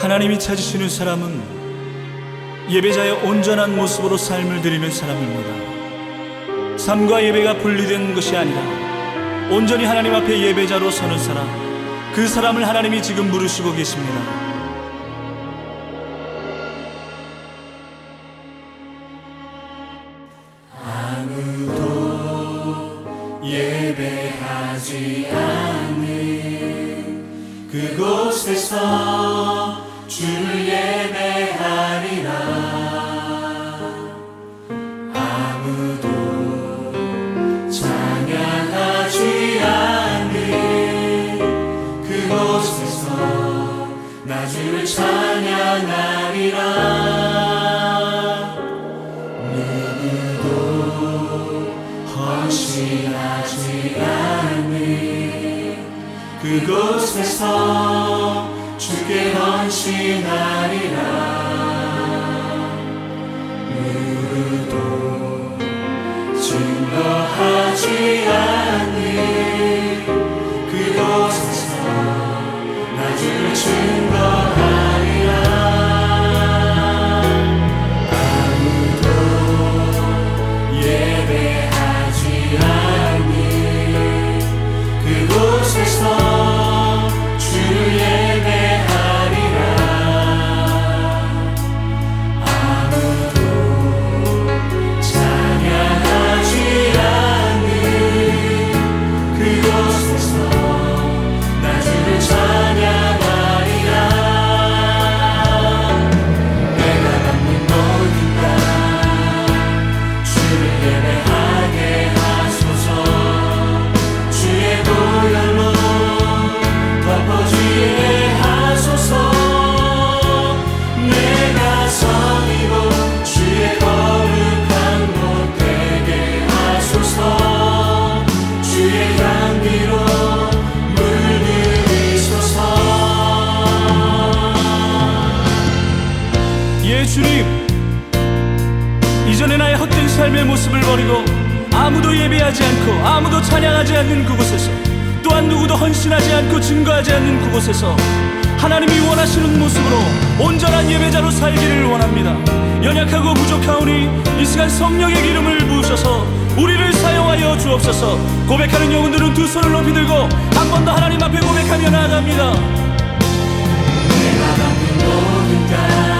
하나님이 찾으시는 사람은 예배자의 온전한 모습으로 삶을 드리는 사람입니다. 삶과 예배가 분리된 것이 아니라 온전히 하나님 앞에 예배자로 서는 사람, 그 사람을 하나님이 지금 부르시고 계십니다. 예배하지 않는 그곳에서 주를 예배하리라. 아무도 찬양하지 않는 그곳에서 나 주를 찬양하리라. 누구도 헌신하지 않는 그곳에서 주께 헌신하리라. 누구도 증거하지 않 주님, 이전에 나의 헛된 삶의 모습을 버리고 아무도 예배하지 않고 아무도 찬양하지 않는 그곳에서 또한 누구도 헌신하지 않고 증거하지 않는 그곳에서 하나님이 원하시는 모습으로 온전한 예배자로 살기를 원합니다. 연약하고 부족하오니 이 시간 성령의 기름을 부으셔서 우리를 사용하여 주옵소서 고백하는 영혼들은 두 손을 높이 들고 한 번 더 하나님 앞에 고백하며 나아갑니다. 내가 받는 모든 것